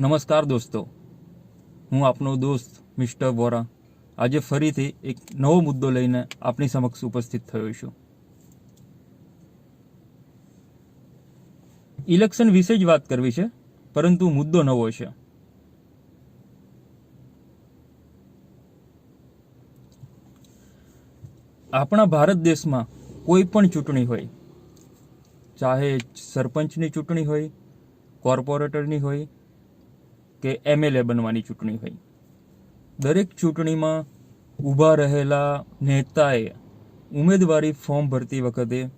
નમસ્કાર દોસ્તો. હું આપનો દોસ્ત મિસ્ટર વોરા. આજે ફરીથી એક નવો મુદ્દો લઈને આપની સમક્ષ ઉપસ્થિત થયો છું. ઇલેક્શન વિશે જ વાત કરવી છે, પરંતુ મુદ્દો નવો છે. આપણા ભારત દેશમાં કોઈ પણ ચૂંટણી હોય, ચાહે સરપંચની ચૂંટણી હોય, કોર્પોરેટરની હોય કે એમએલએ બનવાની ચૂંટણી હોય દરેક ચૂંટણીમાં ઊભા રહેલા નેતાએ ઉમેદવારી ફોર્મ ભરતી વખતે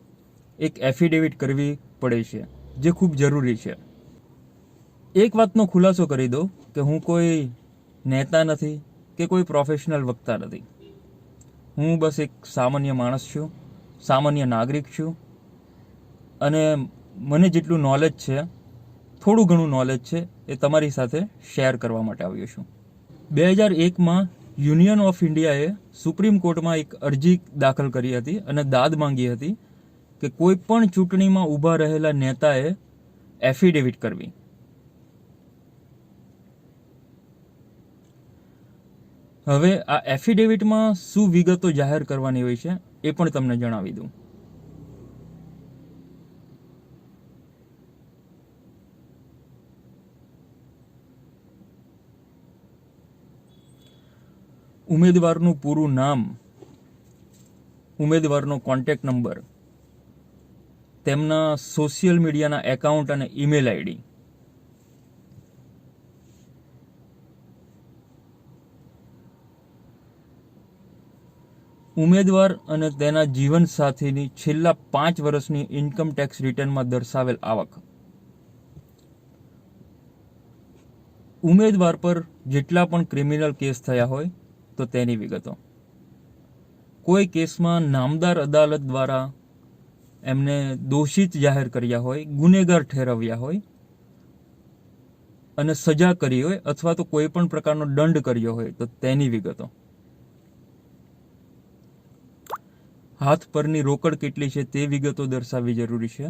એક એફિડેવિટ કરવી પડે છે, જે ખૂબ જરૂરી છે. એક વાતનો ખુલાસો કરી દો કે હું કોઈ નેતા નથી કે કોઈ પ્રોફેશનલ વક્તા નથી. હું બસ એક સામાન્ય માણસ છું, સામાન્ય નાગરિક છું, અને મને જેટલું નોલેજ છે થોડું ઘણું નોલેજ છે એ તમારી સાથે શેર કરવા માટે આવ્યો છું. બે હજાર એકમાં યુનિયન ઓફ ઇન્ડિયાએ સુપ્રીમ કોર્ટમાં એક અરજી દાખલ કરી હતી અને દાદ માંગી હતી કે કોઈ પણ ચૂંટણીમાં ઊભા રહેલા નેતાએ એફિડેવિટ કરવી. હવે આ એફિડેવિટમાં શું વિગતો જાહેર કરવાની હોય છે એ પણ તમને જણાવી દઉં. ઉમેદવારનું પૂરું નામ, ઉમેદવારનો કોન્ટેક્ટ નંબર તેમના સોશિયલ મીડિયાના એકાઉન્ટ અને ઈમેલ આઈડી ઉમેદવાર અને તેના જીવનસાથીની છેલ્લા પાંચ વર્ષની ઇન્કમ ટેક્સ રિટર્નમાં દર્શાવેલ આવક. ઉમેદવાર પર જેટલા પણ ક્રિમિનલ કેસ થયા હોય તો તેની વિગતો. કોઈ કેસમાં નામદાર અદાલત દ્વારા એમને દોષિત જાહેર કર્યા હોય, ગુનેગાર ઠેરવ્યા હોય, અને સજા કરી હોય, અથવા તો કોઈ પણ પ્રકારનો દંડ કર્યો હોય, તો તેની વિગતો. હાથ પરની રોકડ કેટલી છે તે વિગતો દર્શાવવી જરૂરી છે.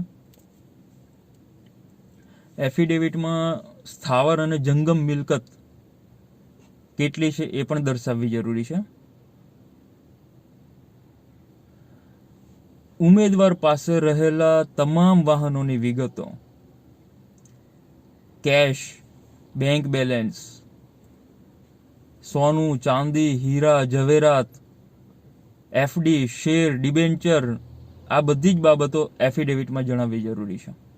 એફિડેવિટમાં સ્થાવર અને જંગમ મિલકત કેટલી છે એ પણ દર્શાવવી જરૂરી છે. ઉમેદવાર પાસે રહેલા તમામ વાહનોની વિગતો. કેશ, બેંક બેલેન્સ, સોનું, ચાંદી, હીરા જવેરાત એફડી, શેર, ડિબેન્ચર, આ બધી જ બાબતો એફિડેવિટમાં જણાવવી જરૂરી છે.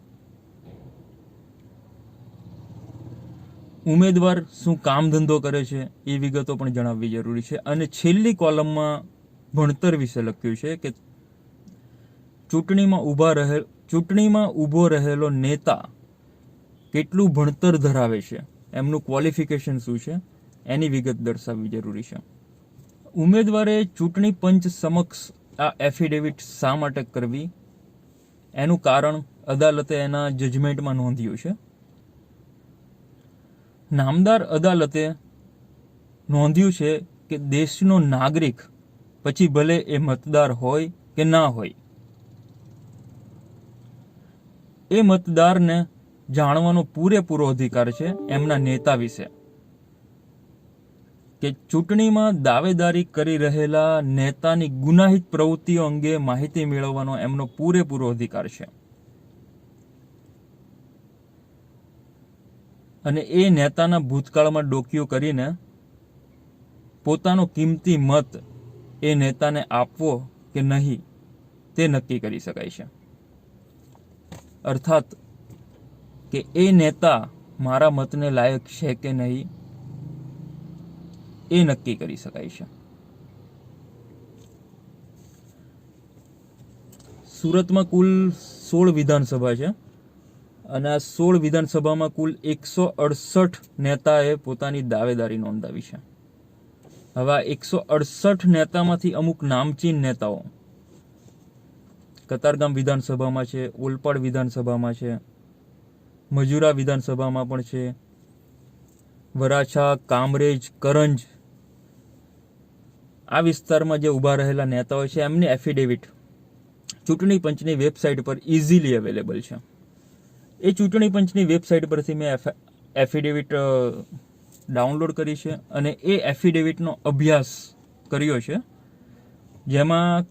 ઉમેદવાર શું કામ ધંધો કરે છે એ વિગતો પણ જણાવવી જરૂરી છે. અને છેલ્લી કોલમમાં ભણતર વિશે લખ્યું છે કે ચૂંટણીમાં ઊભા રહે ચૂંટણીમાં ઊભો રહેલો નેતા કેટલું ભણતર ધરાવે છે? એમનું ક્વોલિફિકેશન શું છે? એની વિગત દર્શાવવી જરૂરી છે. ઉમેદવારે ચૂંટણી પંચ સમક્ષ આ એફિડેવિટ શા માટે કરવી? એનું કારણ અદાલતે એના જજમેન્ટમાં નોંધ્યું છે. નામદાર અદાલતે નોંધ્યું છે કે દેશનો નાગરિક, પછી ભલે એ મતદાર હોય કે ના હોય, એ મતદારને જાણવાનો પૂરેપૂરો અધિકાર છે એમના નેતા વિશે. કે ચૂંટણીમાં દાવેદારી કરી રહેલા નેતાની ગુનાહિત પ્રવૃત્તિઓ અંગે માહિતી મેળવવાનો એમનો પૂરેપૂરો અધિકાર છે. અને એ નેતાના ભૂતકાળમાં ડોકીઓ કરીને પોતાનો કિંમતી મત એ નેતાને આપવો કે નહીં, તે નક્કી કરી શકાય છે. અર્થાત કે એ નેતા મારા મતને લાયક છે કે નહીં, એ નક્કી કરી શકાય છે. સુરતમાં કુલ સોળ વિધાનસભા છે. અને આ સોળ વિધાનસભામાં કુલ એકસો અડસઠ નેતાએ પોતાની દાવેદારી નોંધાવી છે. હવે આ એકસો અડસઠ નેતામાંથી અમુક નામચીન નેતાઓ, કતારગામ વિધાનસભામાં છે, ઓલપાડ વિધાનસભામાં છે, મજુરા વિધાનસભામાં પણ છે, વરાછા, કામરેજ, કરંજ, આ વિસ્તારમાં જે ઊભા રહેલા નેતાઓ છે, એમની એફિડેવિટ ચૂંટણી પંચની વેબસાઇટ પર ઇઝીલી અવેલેબલ છે. એ ચૂંટણી પંચની વેબસાઇટ પરથી મેં એફિડેવિટ ડાઉનલોડ કરી છે અને એ એફિડેવિટનો અભ્યાસ કર્યો છે, જેમાં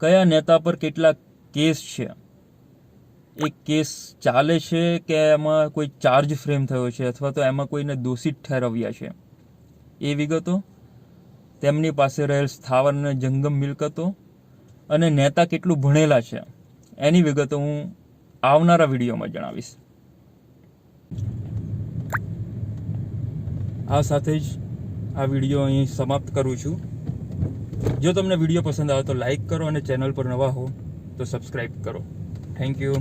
કયા નેતા પર કેટલા કેસ છે, એ કેસ ચાલે છે કે એમાં કોઈ ચાર્જ ફ્રેમ થયો છે અથવા તો એમાં કોઈને દોષિત ઠેરવ્યા છે, એ વિગતો, તેમની પાસે રહેલ સ્થાવર અને જંગમ મિલકતો અને નેતા કેટલું ભણેલા છે, એની વિગતો હું આવનારા વિડીયોમાં જણાવીશ. આ સાથે જ આ વીડિયો અહીં સમાપ્ત કરું છું. જો તમને વીડિયો પસંદ આવે તો લાઈક કરો અને ચેનલ પર નવા હો તો સબસ્ક્રાઈબ કરો. Thank you